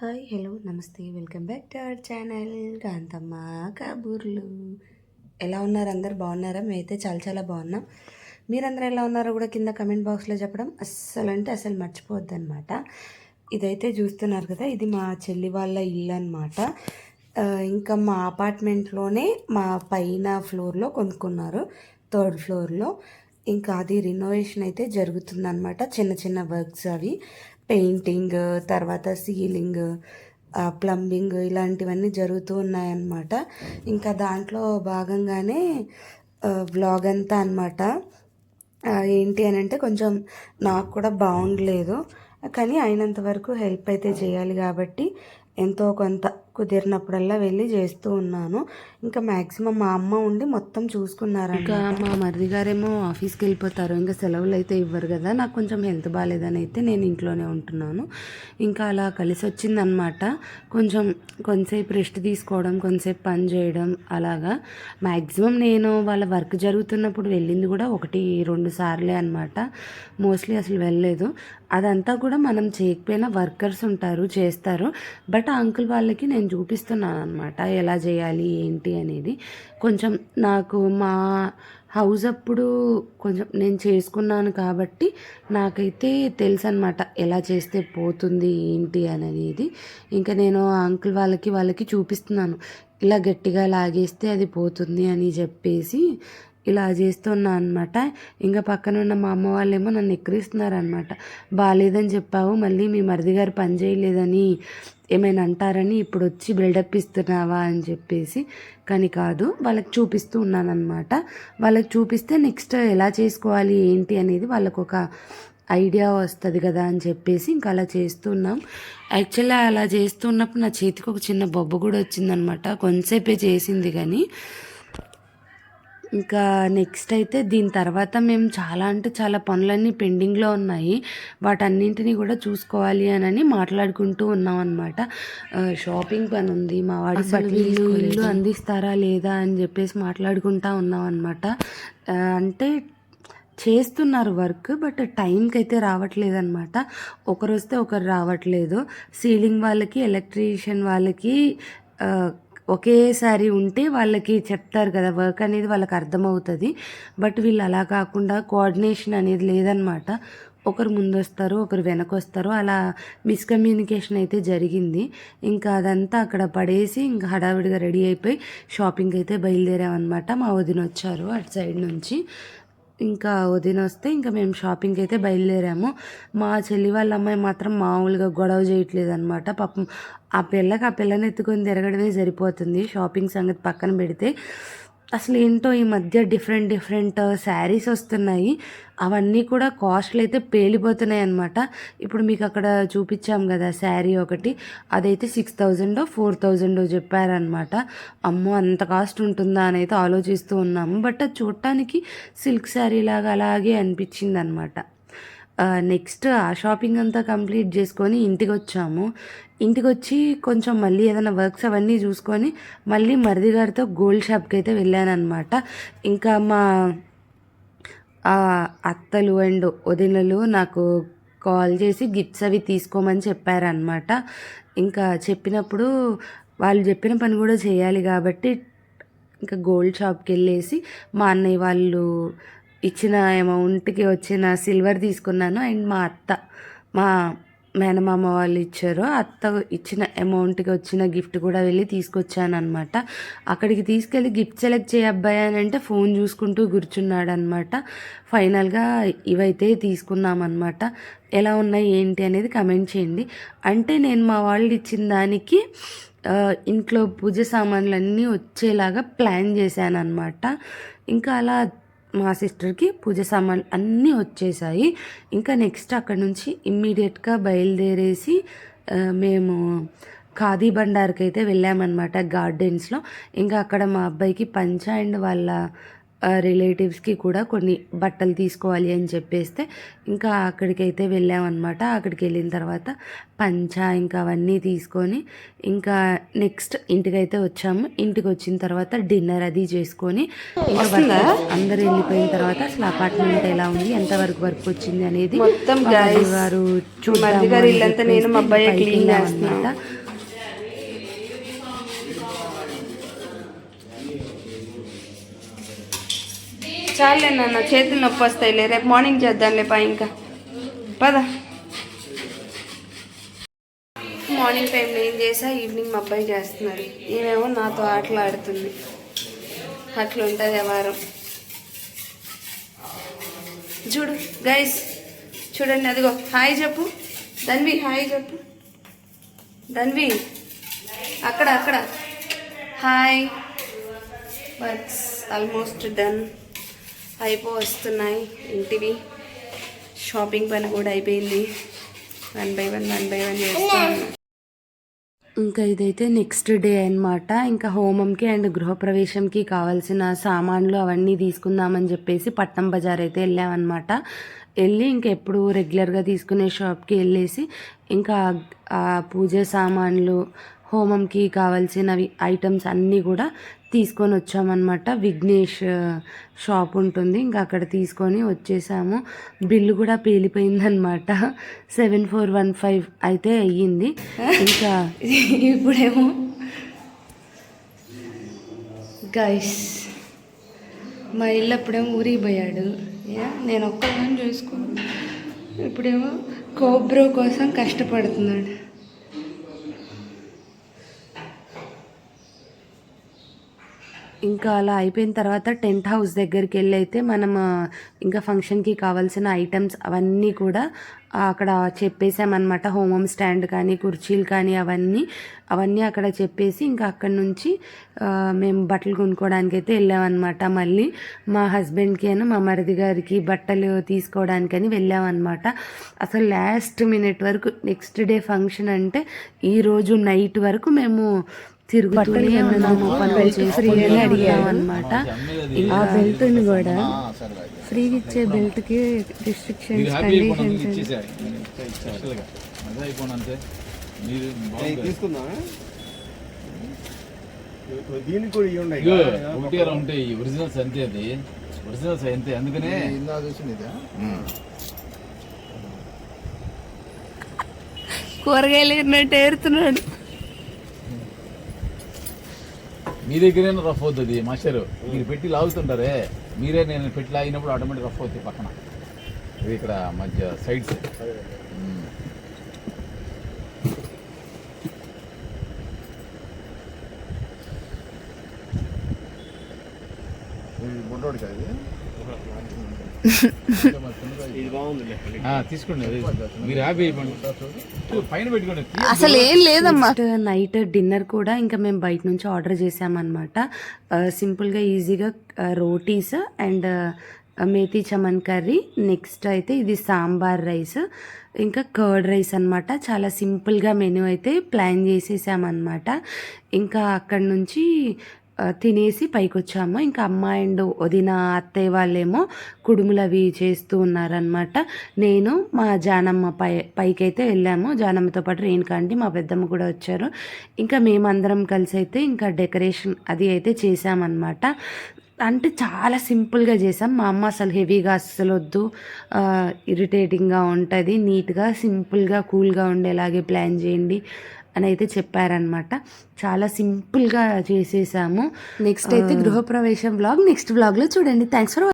Hi hello నమస్తే welcome back to our channel Kanthamma Kaburlu. ఎలా ఉన్నారు అందరు? బాగున్నారా? మేమైతే చాలా చాలా బాగున్నాం. మీరందరూ ఎలా ఉన్నారో కూడా కింద కమెంట్ బాక్స్లో చెప్పడం అస్సలు అంటే అసలు మర్చిపోవద్దు అనమాట ఇదైతే చూస్తున్నారు కదా ఇది మా చెల్లి వాళ్ళ ఇల్లు అనమాట ఇంకా మా అపార్ట్మెంట్లోనే మా పైన ఫ్లోర్లో కొనుక్కున్నారు థర్డ్ ఫ్లోర్లో. ఇంకా అది రినోవేషన్ అయితే జరుగుతుందనమాట చిన్న చిన్న వర్క్స్ అవి. పెయింటింగ్ తర్వాత సీలింగ్ ప్లంబింగ్ ఇలాంటివన్నీ జరుగుతూ ఉన్నాయన్నమాట. ఇంకా దాంట్లో భాగంగానే వ్లాగ్ అంతా అనమాట ఏంటి అని అంటే కొంచెం నాకు కూడా బాగుండలేదు కానీ అయినంత వరకు హెల్ప్ అయితే చేయాలి కాబట్టి ఎంతో కొంత కుదిరినప్పుడల్లా వెళ్ళి చేస్తూ ఉన్నాను. ఇంకా మ్యాక్సిమం మా అమ్మ ఉండి మొత్తం చూసుకున్నారు ఇంకా మా మరిది గారేమో ఆఫీస్కి వెళ్ళిపోతారు. ఇంకా సెలవులు అయితే ఇవ్వరు కదా. నాకు కొంచెం హెల్త్ బాగాలేదని అయితే నేను ఇంట్లోనే ఉంటున్నాను. ఇంకా అలా కలిసి వచ్చిందనమాట కొంచెం కొంతసేపు రెస్ట్ తీసుకోవడం కొంతసేపు పని చేయడం అలాగా. మ్యాక్సిమం నేను వాళ్ళ వర్క్ జరుగుతున్నప్పుడు వెళ్ళింది కూడా ఒకటి రెండు సార్లే అనమాట మోస్ట్లీ అసలు వెళ్ళలేదు. అదంతా కూడా మనం చేయకపోయినా వర్కర్స్ ఉంటారు చేస్తారు. బట్ ఆ అంకుల్ వాళ్ళకి నేను చూపిస్తున్నాను అనమాట ఎలా చేయాలి ఏంటి అనేది కొంచెం నాకు మా హౌస్ అప్పుడు కొంచెం నేను చేసుకున్నాను కాబట్టి నాకైతే తెలుసు అనమాట ఎలా చేస్తే పోతుంది ఏంటి అనేది. ఇంకా నేను అంకుల్ వాళ్ళకి వాళ్ళకి చూపిస్తున్నాను. ఇలా గట్టిగా లాగేస్తే అది పోతుంది అని చెప్పేసి ఇలా చేస్తున్నా అనమాట ఇంకా పక్కన ఉన్న మా అమ్మ వాళ్ళేమో నన్ను ఎక్కిరిస్తున్నారనమాట బాగాలేదని చెప్పావు మళ్ళీ మీ మరిది గారు పని చేయలేదని ఏమైనా అంటారని ఇప్పుడు వచ్చి బిల్డప్ ఇస్తున్నావా అని చెప్పేసి. కానీ కాదు వాళ్ళకి చూపిస్తూ ఉన్నానమాట వాళ్ళకి చూపిస్తే నెక్స్ట్ ఎలా చేసుకోవాలి ఏంటి అనేది వాళ్ళకు ఒక ఐడియా వస్తుంది కదా అని చెప్పేసి ఇంకా అలా చేస్తున్నాం. యాక్చువల్గా అలా చేస్తున్నప్పుడు నా చేతికి ఒక చిన్న బొబ్బు కూడా వచ్చిందనమాట కొంతసేపే చేసింది కానీ ఇంకా నెక్స్ట్ అయితే దీని తర్వాత మేము చాలా అంటే చాలా పనులన్నీ పెండింగ్లో ఉన్నాయి. వాటన్నింటినీ కూడా చూసుకోవాలి అని మాట్లాడుకుంటూ ఉన్నాం అనమాట షాపింగ్ పని ఉంది మా వాడి ఇల్లు అందిస్తారా లేదా అని చెప్పేసి మాట్లాడుకుంటా ఉన్నాం అనమాట అంటే చేస్తున్నారు వర్క్ బట్ టైంకి అయితే రావట్లేదు అనమాట ఒకరు వస్తే ఒకరు రావట్లేదు. సీలింగ్ వాళ్ళకి ఎలక్ట్రీషియన్ వాళ్ళకి ఒకేసారి ఉంటే వాళ్ళకి చెప్తారు కదా వర్క్ అనేది వాళ్ళకి అర్థమవుతుంది. బట్ వీళ్ళు అలా కాకుండా కోఆర్డినేషన్ అనేది లేదనమాట ఒకరు ముందు వస్తారు ఒకరు వెనక వస్తారు అలా మిస్కమ్యూనికేషన్ అయితే జరిగింది. ఇంకా అదంతా అక్కడ పడేసి ఇంకా హడావిడిగా రెడీ అయిపోయి షాపింగ్ అయితే బయలుదేరామన్నమాట. మా వదిన వచ్చారు అటు సైడ్ నుంచి. ఇంకా వదిన వస్తే ఇంకా మేము షాపింగ్కి అయితే బయలుదేరాము. మా చెల్లి వాళ్ళ అమ్మాయి మాత్రం మామూలుగా గొడవ చేయట్లేదు అనమాట పాపం ఆ పిల్లకి ఆ పిల్లని ఎత్తుకొని తిరగడమే సరిపోతుంది. షాపింగ్ సంగతి పక్కన పెడితే అసలు ఏంటో ఈ మధ్య డిఫరెంట్ డిఫరెంట్ శారీస్ వస్తున్నాయి. అవన్నీ కూడా కాస్ట్లు అయితే పేలిపోతున్నాయి అనమాట ఇప్పుడు మీకు అక్కడ చూపించాం కదా శారీ ఒకటి. అదైతే సిక్స్ థౌజండో ఫోర్ థౌజండో చెప్పారనమాట అమ్మో అంత కాస్ట్ ఉంటుందా అని అయితే ఆలోచిస్తూ ఉన్నాము. బట్ అది చూడటానికి సిల్క్ శారీ లాగా అలాగే అనిపించింది అనమాట నెక్స్ట్ ఆ షాపింగ్ అంతా కంప్లీట్ చేసుకొని ఇంటికి వచ్చాము ఇంటికి వచ్చి కొంచెం మళ్ళీ ఏదైనా వర్క్స్ అవన్నీ చూసుకొని మళ్ళీ మరిది గారితో గోల్డ్ షాప్కి అయితే వెళ్ళానమాట ఇంకా మా అత్తలు అండ్ వదినలు నాకు కాల్ చేసి గిఫ్ట్స్ అవి తీసుకోమని చెప్పారనమాట ఇంకా చెప్పినప్పుడు వాళ్ళు చెప్పిన పని కూడా చేయాలి కాబట్టి ఇంకా గోల్డ్ షాప్కి వెళ్ళేసి మా అన్నయ్య వాళ్ళు ఇచ్చిన అమౌంట్కి వచ్చిన సిల్వర్ తీసుకున్నాను అండ్ మా అత్త మా మేనమామ వాళ్ళు ఇచ్చారు. అత్త ఇచ్చిన అమౌంట్కి వచ్చిన గిఫ్ట్ కూడా వెళ్ళి తీసుకొచ్చాను అనమాట అక్కడికి తీసుకెళ్ళి గిఫ్ట్ సెలెక్ట్ చేయ అబ్బాయి అని అంటే ఫోన్ చూసుకుంటూ కూర్చున్నాడు అనమాట ఫైనల్గా ఇవైతే తీసుకున్నామన్నమాట. ఎలా ఉన్నాయి ఏంటి అనేది కమెంట్ చేయండి. అంటే నేను మా వాళ్ళు ఇచ్చిన దానికి ఇంట్లో పూజ సామాన్లన్నీ వచ్చేలాగా ప్లాన్ చేశాను అనమాట ఇంకా అలా మా సిస్టర్కి పూజ సామాన్లు అన్నీ వచ్చేసాయి. ఇంకా నెక్స్ట్ అక్కడ నుంచి ఇమ్మీడియట్గా బయలుదేరేసి మేము ఖాదీ బండార్కి అయితే వెళ్ళామన్నమాట గార్డెన్స్లో. ఇంకా అక్కడ మా అబ్బాయికి పంచ అండ్ వాళ్ళ రిలేటివ్స్కి కూడా కొన్ని బట్టలు తీసుకోవాలి అని చెప్పేస్తే ఇంకా అక్కడికైతే వెళ్ళామన్నమాట. అక్కడికి వెళ్ళిన తర్వాత పంచ ఇంకా అవన్నీ తీసుకొని ఇంకా నెక్స్ట్ ఇంటికైతే వచ్చాము. ఇంటికి వచ్చిన తర్వాత డిన్నర్ అది చేసుకొని ఇంకా వర్క్ అందరు వెళ్ళిపోయిన తర్వాత అసలు అపార్ట్మెంట్ ఎలా ఉంది ఎంతవరకు వర్క్ వచ్చింది అనేది మొత్తం guys, మరిది గారు చూద్దాము మరిది గారు అని ఇల్లంతా నేను మా చెప్పేసి అబ్బాయే పైకి clean వెళ్ళామన్నమాట. చాలే నాన్న చేతులు నొప్పి వస్తాయిలే రేపు మార్నింగ్ చేద్దాంలే పా ఇంకా. పద. మార్నింగ్ టైం నేను చేసా? ఈవినింగ్ మా అబ్బాయి చేస్తున్నాడు. ఈమెమో నాతో ఆటలు ఆడుతుంది. అట్లా ఉంటుంది వ్యవహారం. చూడు గైస్ చూడండి అదిగో హాయ్ చెప్పు. ధన్వి హాయ్ చెప్పు. ధన్వి అక్కడ అక్కడ. హాయ్ వర్క్స్ ఆల్మోస్ట్ డన్ అయిపో వస్తున్నాయి ఇంటివి. షాపింగ్ పని కూడా అయిపోయింది. One by one one by one చేస్తాను ఇంకా ఇదైతే నెక్స్ట్ డే అన్నమాట. ఇంకా హోమంకి అండ్ గృహప్రవేశంకి కావాల్సిన సామాన్లు అవన్నీ తీసుకుందామని చెప్పేసి పట్నం బజార్ అయితే వెళ్ళామన్నమాట. వెళ్ళి ఇంకా ఎప్పుడు రెగ్యులర్గా తీసుకునే షాప్కి వెళ్ళేసి ఇంకా పూజ సామాన్లు హోమంకి కావాల్సినవి ఐటమ్స్ అన్నీ కూడా తీసుకొని వచ్చామన్నమాట. విఘ్నేష్ షాప్ ఉంటుంది. ఇంకా అక్కడ తీసుకొని వచ్చేసాము. బిల్లు కూడా పేలిపోయిందనమాట సెవెన్ ఫోర్ వన్ ఫైవ్ అయితే అయ్యింది. ఇంకా ఇప్పుడేమో గైస్ మా ఇల్లు అప్పుడేమో ఊరికి పోయాడు. నేను ఒక్కదాన్ని చూసుకున్నాను ఇప్పుడేమో కోబ్రో కోసం కష్టపడుతున్నాడు. ఇంకా అలా అయిపోయిన తర్వాత టెంట్ హౌస్ దగ్గరికి వెళ్ళి అయితే మనం ఇంకా ఫంక్షన్కి కావాల్సిన ఐటమ్స్ అవన్నీ కూడా అక్కడ చెప్పేసామన్నమాట హోమం స్టాండ్ కానీ కుర్చీలు కానీ అవన్నీ అవన్నీ అక్కడ చెప్పేసి ఇంకా అక్కడ నుంచి మేము బట్టలు కొనుక్కోవడానికి అయితే వెళ్ళామన్నమాట. మళ్ళీ మా హస్బెండ్కి అయినా మా మరిది గారికి బట్టలు తీసుకోవడానికని వెళ్ళామన్నమాట. అసలు లాస్ట్ మినిట్ వరకు నెక్స్ట్ డే ఫంక్షన్ అంటే ఈరోజు నైట్ వరకు మేము తిరుగుతూనే ఉన్నాము. పనులు చేస్తూనే అడిగాము అనమాట ఆ బెల్ట్ని కూడా ఫ్రీ ఇచ్చే బెల్ట్కి రిస్ట్రిక్షన్స్ కండిషన్స్ దీనికి కూడా ఇవి ఉన్నాయి ఇగో, ఒకటి అలా ఉంటాయి. ఒరిజినల్స్ అంతే అది. ఒరిజినల్స్ అంతే. అందుకనే ఇందా చూసింది ఇదా? కూరగాయలు ఏరుతున్నాడు మీ దగ్గరేనా రఫ్ అవుతుంది? మాస్టర్ మీరు పెట్టి లాగుతుంటారే? మీరే నేను పెట్టి లాగినప్పుడు ఆటోమేటిక్ రఫ్ అవుతాయి పక్కన. ఇది ఇక్కడ మధ్య సైడ్స్. బాగుంది తీసుకోండి అదే. మీరు హ్యాపీ అయిపోండి. చూ, పైన పెట్టుకోండి. అసలు ఏం లేదమ్మా. నైట్ డిన్నర్ కూడా ఇంకా మేము బయట నుంచి ఆర్డర్ చేసామన్నమాట. సింపుల్గా ఈజీగా rotis and methi chaman curry. Next అయితే ఇది సాంబార్ రైస్. ఇంకా కర్డ్ రైస్ అన్నమాట. చాలా సింపుల్గా మెనూ అయితే ప్లాన్ చేసేసామన్నమాట. ఇంకా అక్కడ నుంచి తినేసి పైకి వచ్చాము ఇంకా అమ్మ అండ్ వదిన అత్తయ్య వాళ్ళేమో కుడుములు అవి చేస్తూ ఉన్నారనమాట నేను మా జానమ్మ పై పైకి అయితే వెళ్ళాము. జానమ్మతో పాటు రేణుకా ఆంటీ మా పెద్దమ్మ కూడా వచ్చారు. ఇంకా మేమందరం కలిసి అయితే ఇంకా డెకరేషన్ అది అయితే చేసామన్నమాట అంటే చాలా సింపుల్గా చేసాం మా అమ్మ అసలు హెవీగా అస్సలు వద్దు. ఇరిటేటింగ్గా ఉంటుంది. నీట్గా సింపుల్గా కూల్గా ఉండేలాగే ప్లాన్ చేయండి. అని అయితే చెప్పారనమాట చాలా సింపుల్గా చేసేసాము. నెక్స్ట్ అయితే గృహప్రవేశం బ్లాగ్ నెక్స్ట్ బ్లాగ్లో చూడండి. Thanks for